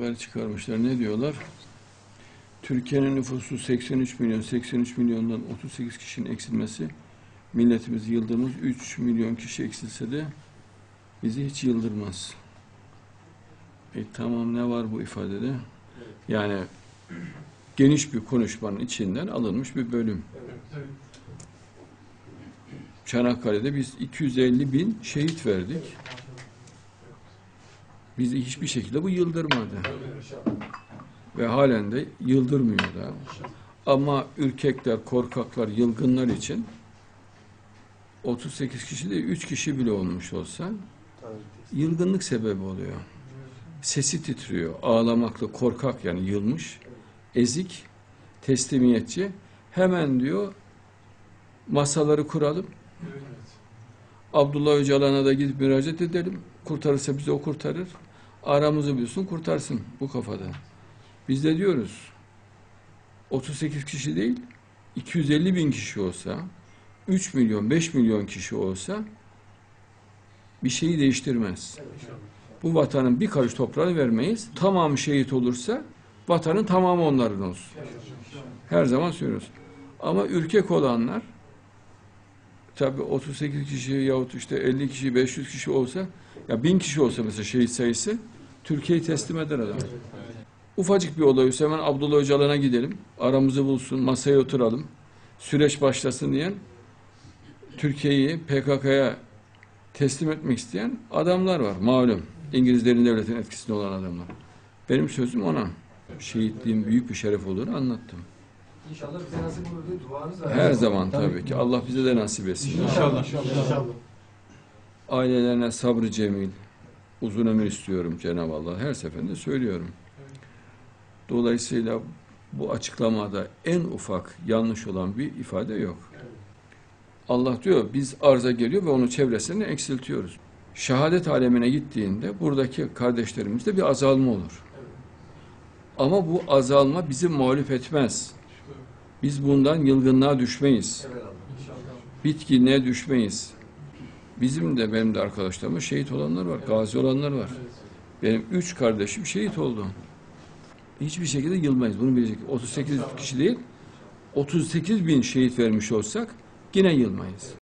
haber çıkarmışlar. Ne diyorlar? Türkiye'nin nüfusu 83 milyon, 83 milyondan 38 kişinin eksilmesi, milletimiz yıldırmaz, 3 milyon kişi eksilse de bizi hiç yıldırmaz. E tamam ne var bu ifadede? Yani geniş bir konuşmanın içinden alınmış bir bölüm. Çanakkale'de biz 250 bin şehit verdik. Bizi hiçbir şekilde bu yıldırmadı. Ve halen de yıldırmıyor da. Ama ürkekler, korkaklar, yılgınlar için 38 kişi değil, 3 kişi bile olmuş olsa yılgınlık sebebi oluyor. Sesi titriyor, ağlamakla korkak yani yılmış, ezik, teslimiyetçi. Hemen diyor masaları kuralım. Abdullah Öcalan'a da gidip müracaat edelim. Kurtarırsa bizi o kurtarır. Aramızı bulsun kurtarsın bu kafada. Biz de diyoruz 38 kişi değil 250 bin kişi olsa 3 milyon 5 milyon kişi olsa bir şeyi değiştirmez. Bu vatanın bir karış toprağı vermeyiz. Tamamı şehit olursa vatanın tamamı onların olsun. Her zaman söylüyoruz. Ama ürkek olanlar tabii 38 kişi yahut işte 50 kişi 500 kişi olsa ya 1000 kişi olsa mesela şehit sayısı Türkiye'yi teslim eder adam. Ufacık bir olay olsa hemen Abdullah Öcalan'a gidelim. Aramızı bulsun, masaya oturalım. Süreç başlasın diyen Türkiye'yi PKK'ya teslim etmek isteyen adamlar var malum. İngilizlerin devletin etkisinde olan adamlar. Benim sözüm ona. Şehitliğin büyük bir şeref olduğunu anlattım. İnşallah bize nasip olur diye duanız var. Her zaman tabii ki. Allah bize de nasip etsin. İnşallah. İnşallah. Ailelerine sabrı cemil, uzun ömür istiyorum Cenab-ı Allah. Her seferinde söylüyorum. Dolayısıyla bu açıklamada en ufak yanlış olan bir ifade yok. Allah diyor biz arza geliyor ve onu çevresini eksiltiyoruz. Şehadet alemine gittiğinde buradaki kardeşlerimizde bir azalma olur. Ama bu azalma bizi mağlup etmez. Biz bundan yılgınlığa düşmeyiz. Bitkinliğe düşmeyiz. Bizim de benim de arkadaşlarımız şehit olanlar var, gazi olanlar var. Benim üç kardeşim şehit oldu. Hiçbir şekilde yılmayız. Bunu bilecek. 38 kişi değil, 38 bin şehit vermiş olsak yine yılmayız.